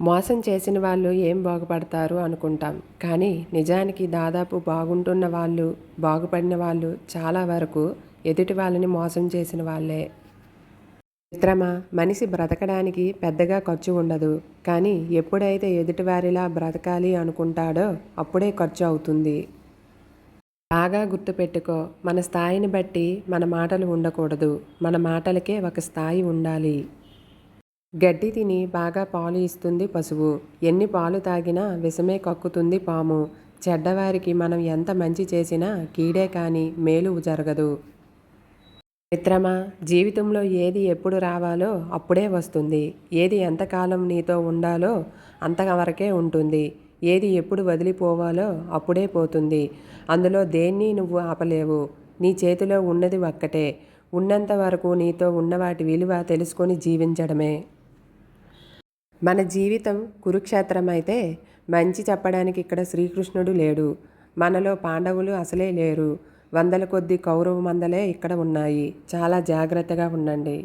మోసం చేసిన వాళ్ళు ఏం బాగుపడతారు అనుకుంటాం. కానీ నిజానికి దాదాపు బాగుంటున్న వాళ్ళు బాగుపడిన వాళ్ళు చాలా వరకు ఎదుటి వాళ్ళని మోసం చేసిన వాళ్ళే. మిత్రమా మనిషి బ్రతకడానికి పెద్దగా ఖర్చు ఉండదు. కానీ ఎప్పుడైతే ఎదుటివారిలా బ్రతకాలి అనుకుంటాడో అప్పుడే ఖర్చు అవుతుంది. బాగా గుర్తుపెట్టుకో మన స్థాయిని బట్టి మన మాటలు ఉండకూడదు. మన మాటలకే ఒక స్థాయి ఉండాలి. గడ్డి తిని బాగా పాలు ఇస్తుంది పశువు. ఎన్ని పాలు తాగినా విషమే కక్కుతుంది పాము. చెడ్డవారికి మనం ఎంత మంచి చేసినా కీడే కానీ మేలు జరగదు. మిత్రమా జీవితంలో ఏది ఎప్పుడు రావాలో అప్పుడే వస్తుంది. ఏది ఎంతకాలం నీతో ఉండాలో అంతవరకే ఉంటుంది. ఏది ఎప్పుడు వదిలిపోవాలో అప్పుడే పోతుంది. అందులో దేన్ని నువ్వు ఆపలేవు. నీ చేతిలో ఉన్నది ఒక్కటే. ఉన్నంత వరకు నీతో ఉన్న వాటి విలువ తెలుసుకొని జీవించడమే. మన జీవితం కురుక్షేత్రం అయితే మంచి చెప్పడానికి ఇక్కడ శ్రీకృష్ణుడు లేడు. మనలో పాండవులు అసలే లేరు. వందల కొద్ది కౌరవ మందలే ఇక్కడ ఉన్నాయి. చాలా జాగ్రత్తగా ఉండండి.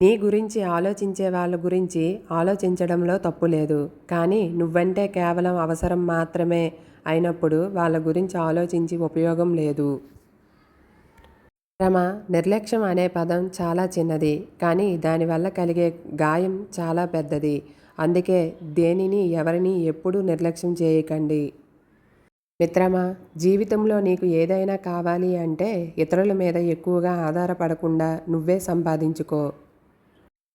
నీ గురించి ఆలోచించే వాళ్ళ గురించి ఆలోచించడంలో తప్పు లేదు. కానీ నువ్వంటే కేవలం అవసరం మాత్రమే అయినప్పుడు వాళ్ళ గురించి ఆలోచించి ఉపయోగం లేదు. శ్రమ నిర్లక్ష్యం అనే పదం చాలా చిన్నది కానీ దానివల్ల కలిగే గాయం చాలా పెద్దది. అందుకే దేనిని ఎవరిని ఎప్పుడూ నిర్లక్ష్యం చేయకండి. మిత్రమా జీవితంలో నీకు ఏదైనా కావాలి అంటే ఇతరుల మీద ఎక్కువగా ఆధారపడకుండా నువ్వే సంపాదించుకో.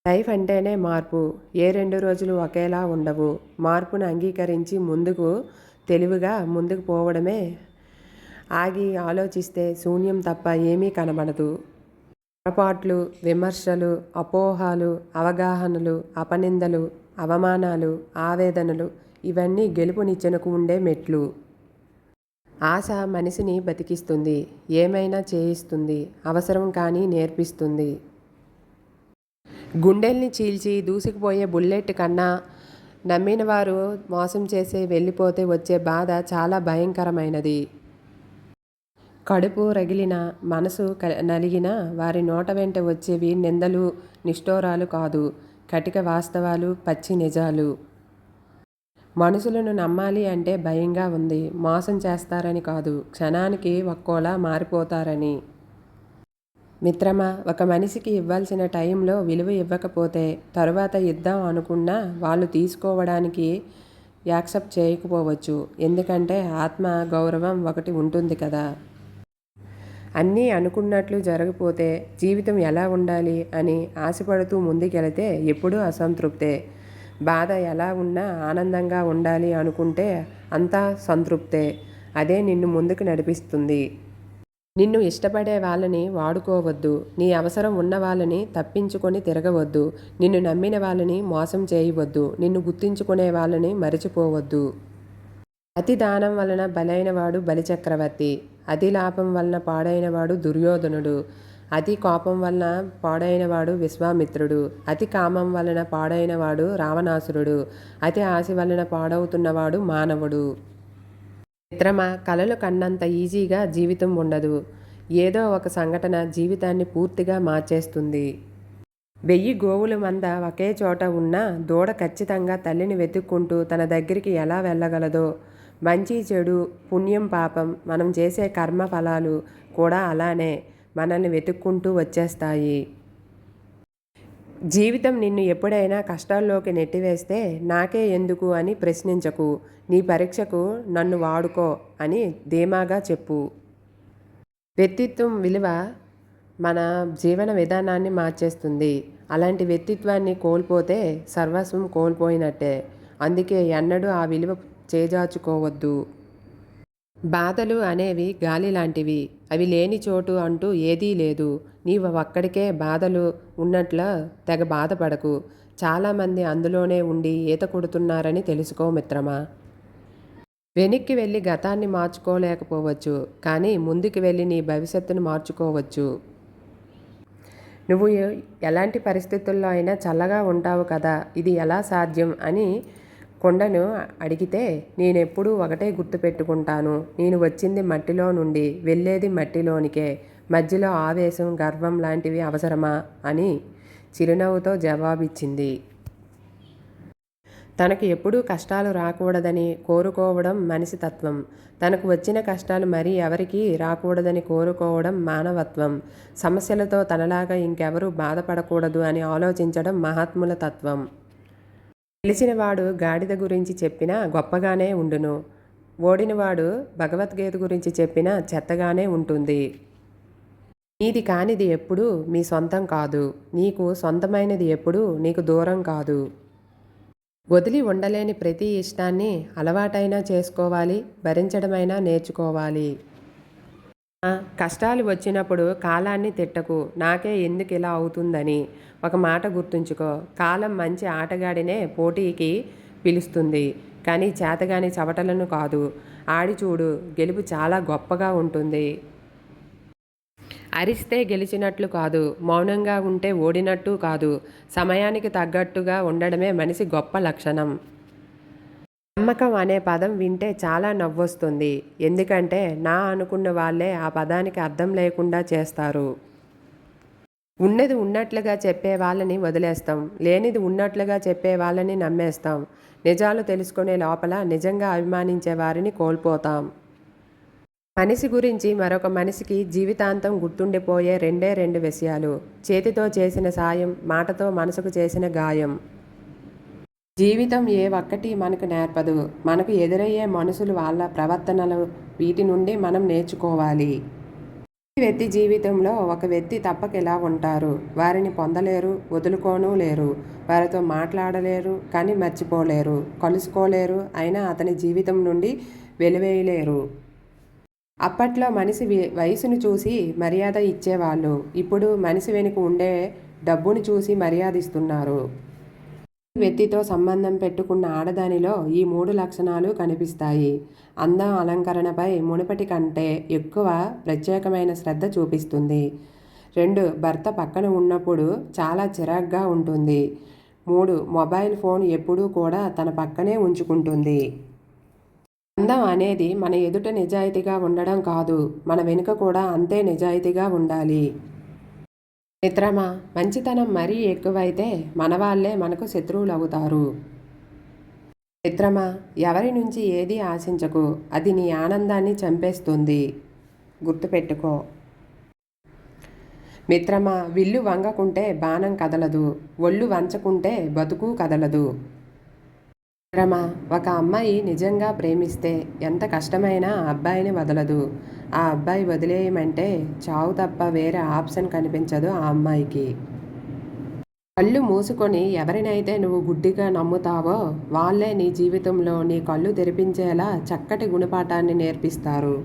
లైఫ్ అంటేనే మార్పు. ఏ రెండు రోజులు ఒకేలా ఉండవు. మార్పును అంగీకరించి ముందుకు తెలివిగా ముందుకు పోవడమే ఆగి ఆలోచిస్తే శూన్యం తప్ప ఏమీ కనబడదు. పొరపాట్లు విమర్శలు అపోహాలు అవగాహనలు అపనిందలు అవమానాలు ఆవేదనలు ఇవన్నీ గెలుపునిచ్చెనకు ఉండే మెట్లు. ఆశ మనిషిని బతికిస్తుంది ఏమైనా చేయిస్తుంది అవసరం కానీ నేర్పిస్తుంది. గుండెల్ని చీల్చి దూసుకుపోయే బుల్లెట్ కన్నా నమ్మిన వారు మోసం చేసే వెళ్ళిపోతే వచ్చే బాధ చాలా భయంకరమైనది. కడుపు రగిలిన మనసు నలిగిన వారి నోట వెంట వచ్చేవి నిందలు నిష్ఠోరాలు కాదు. కటిక వాస్తవాలు పచ్చి నిజాలు. మనుషులను నమ్మాలి అంటే భయంగా ఉంది. మోసం చేస్తారని కాదు. క్షణానికి ఒక్కోలా మారిపోతారని. మిత్రమా ఒక మనిషికి ఇవ్వాల్సిన టైంలో విలువ ఇవ్వకపోతే తరువాత ఇద్దాం అనుకున్నా వాళ్ళు తీసుకోవడానికి యాక్సెప్ట్ చేయకపోవచ్చు. ఎందుకంటే ఆత్మ గౌరవం ఒకటి ఉంటుంది కదా. అన్నీ అనుకున్నట్లు జరగపోతే జీవితం ఎలా ఉండాలి అని ఆశపడుతూ ముందుకెళితే ఎప్పుడూ అసంతృప్తే. బాధ ఎలా ఉన్నా ఆనందంగా ఉండాలి అనుకుంటే అంతా సంతృప్తే. అదే నిన్ను ముందుకు నడిపిస్తుంది. నిన్ను ఇష్టపడే వాళ్ళని వాడుకోవద్దు. నీ అవసరం ఉన్న వాళ్ళని తప్పించుకొని తిరగవద్దు. నిన్ను నమ్మిన వాళ్ళని మోసం చేయవద్దు. నిన్ను గుర్తించుకునే వాళ్ళని మరిచిపోవద్దు. అతి దానం వలన బలైనవాడు బలిచక్రవర్తి అతి లాభం వలన పాడైనవాడు దుర్యోధనుడు అతి కోపం వలన పాడైనవాడు విశ్వామిత్రుడు అతి కామం వలన పాడైనవాడు రావణాసురుడు అతి ఆశ వలన పాడవుతున్నవాడు మానవుడు. మిత్రమా కలలు కన్నంత ఈజీగా జీవితం ఉండదు. ఏదో ఒక సంఘటన జీవితాన్ని పూర్తిగా మార్చేస్తుంది. వెయ్యి గోవుల మంద ఒకే చోట ఉన్న దూడ ఖచ్చితంగా తల్లిని వెతుక్కుంటూ తన దగ్గరికి ఎలా వెళ్ళగలదో మంచి చెడు పుణ్యం పాపం మనం చేసే కర్మ ఫలాలు కూడా అలానే మనల్ని వెతుక్కుంటూ వచ్చేస్తాయి. జీవితం నిన్ను ఎప్పుడైనా కష్టాల్లోకి నెట్టివేస్తే నాకే ఎందుకు అని ప్రశ్నించకు. నీ పరీక్షకు నన్ను వాడుకో అని ధీమాగా చెప్పు. వ్యక్తిత్వం విలువ మన జీవన విధానాన్ని మార్చేస్తుంది. అలాంటి వ్యక్తిత్వాన్ని కోల్పోతే సర్వస్వం కోల్పోయినట్టే. అందుకే ఎన్నడూ ఆ విలువ చేజార్చుకోవద్దు. బాధలు అనేవి గాలి లాంటివి. అవి లేని చోటు అంటూ ఏదీ లేదు. నీవు ఒక్కడికే బాధలు ఉన్నట్ల తెగ బాధపడకు. చాలామంది అందులోనే ఉండి ఈత కొడుతున్నారని తెలుసుకో మిత్రమా. వెనక్కి వెళ్ళి గతాన్ని మార్చుకోలేకపోవచ్చు. కానీ ముందుకు వెళ్ళి నీ భవిష్యత్తును మార్చుకోవచ్చు. నువ్వు ఎలాంటి పరిస్థితుల్లో అయినా చల్లగా ఉంటావు కదా. ఇది ఎలా సాధ్యం అని కొండను అడిగితే నేనెప్పుడూ ఒకటే గుర్తుపెట్టుకుంటాను నేను వచ్చింది మట్టిలో నుండి వెళ్ళేది మట్టిలోనికే. మధ్యలో ఆవేశం గర్వం లాంటివి అవసరమా? అని చిరునవ్వుతో జవాబిచ్చింది. తనకు ఎప్పుడూ కష్టాలు రాకూడదని కోరుకోవడం మనిషి తత్వం. తనకు వచ్చిన కష్టాలు మరీ ఎవరికీ రాకూడదని కోరుకోవడం మానవత్వం. సమస్యలతో తనలాగా ఇంకెవరూ బాధపడకూడదు అని ఆలోచించడం మహాత్ముల తత్వం. గెలిచినవాడు గాడిద గురించి చెప్పినా గొప్పగానే ఉండును. ఓడినవాడు భగవద్గీత గురించి చెప్పినా చెత్తగానే ఉంటుంది. నీది కానిది ఎప్పుడూ మీ సొంతం కాదు. నీకు సొంతమైనది ఎప్పుడూ నీకు దూరం కాదు. వదిలి ఉండలేని ప్రతి ఇష్టాన్ని అలవాటైనా చేసుకోవాలి భరించడమైనా నేర్చుకోవాలి. కష్టాలు వచ్చినప్పుడు కాలాన్ని తిట్టకు. నాకే ఎందుకు ఇలా అవుతుందని ఒక మాట గుర్తుంచుకో. కాలం మంచి ఆటగాడినే పోటీకి పిలుస్తుంది. కానీ చేతగాని చవటలను కాదు. ఆడి చూడు గెలుపు చాలా గొప్పగా ఉంటుంది. అరిస్తే గెలిచినట్లు కాదు. మౌనంగా ఉంటే ఓడినట్టు కాదు. సమయానికి తగ్గట్టుగా ఉండడమే మనిషి గొప్ప లక్షణం. నమ్మకం అనే పదం వింటే చాలా నవ్వొస్తుంది. ఎందుకంటే నా అనుకున్న వాళ్ళే ఆ పదానికి అర్థం లేకుండా చేస్తారు. ఉన్నది ఉన్నట్లుగా చెప్పే వాళ్ళని వదిలేస్తాం. లేనిది ఉన్నట్లుగా చెప్పే వాళ్ళని నమ్మేస్తాం. నిజాలు తెలుసుకునే లోపల నిజంగా అభిమానించే వారిని కోల్పోతాం. మనిషి గురించి మరొక మనిషికి జీవితాంతం గుర్తుండిపోయే రెండే రెండు విషయాలు. చేతితో చేసిన సాయం మాటతో మనసుకు చేసిన గాయం. జీవితం ఏ ఒక్కటి మనకు నేర్పదు. మనకు ఎదురయ్యే మనుషులు వాళ్ళ ప్రవర్తనలు వీటి నుండి మనం నేర్చుకోవాలి. వ్యక్తి జీవితంలో ఒక వ్యక్తి తప్పక ఎలా ఉంటారు? వారిని పొందలేరు వదులుకోను లేరు. వారితో మాట్లాడలేరు కానీ మర్చిపోలేరు కలుసుకోలేరు అయినా అతని జీవితం నుండి వెలివేయలేరు. అప్పట్లో మనిషి వయసును చూసి మర్యాద ఇచ్చేవాళ్ళు. ఇప్పుడు మనిషి వెనుక ఉండే డబ్బును చూసి మర్యాద ఇస్తున్నారు వ్యక్తితో సంబంధం పెట్టుకున్న ఆడదానిలో ఈ మూడు లక్షణాలు కనిపిస్తాయి. అందం అలంకరణపై మునుపటి కంటే ఎక్కువ ప్రత్యేకమైన శ్రద్ధ చూపిస్తుంది. రెండు భర్త పక్కన ఉన్నప్పుడు చాలా చిరాగ్గా ఉంటుంది. మూడు మొబైల్ ఫోన్ ఎప్పుడూ కూడా తన పక్కనే ఉంచుకుంటుంది. అందం అనేది మన ఎదుట నిజాయితీగా ఉండడం కాదు. మన వెనుక కూడా అంతే నిజాయితీగా ఉండాలి. మిత్రమా మంచితనం మరీ ఎక్కువైతే మనవాళ్ళే మనకు శత్రువులవుతారు. మిత్రమా ఎవరి నుంచి ఏది ఆశించకు? అది నీ ఆనందాన్ని చంపేస్తుంది. గుర్తుపెట్టుకో. మిత్రమా విల్లు వంగకుంటే బాణం కదలదు. ఒళ్ళు వంచకుంటే బతుకు కదలదు. రమ ఒక అమ్మాయి నిజంగా ప్రేమిస్తే ఎంత కష్టమైనా అబ్బాయిని వదలదు. ఆ అబ్బాయి వదిలేయమంటే చావు తప్ప వేరే ఆప్షన్ కనిపించదు ఆ అమ్మాయికి. కళ్ళు మూసుకొని ఎవరినైతే నువ్వు గుడ్డిగా నమ్ముతావో వాళ్ళే నీ జీవితంలో నీ కళ్ళు తెరిపించేలా చక్కటి గుణపాఠాన్ని నేర్పిస్తారు.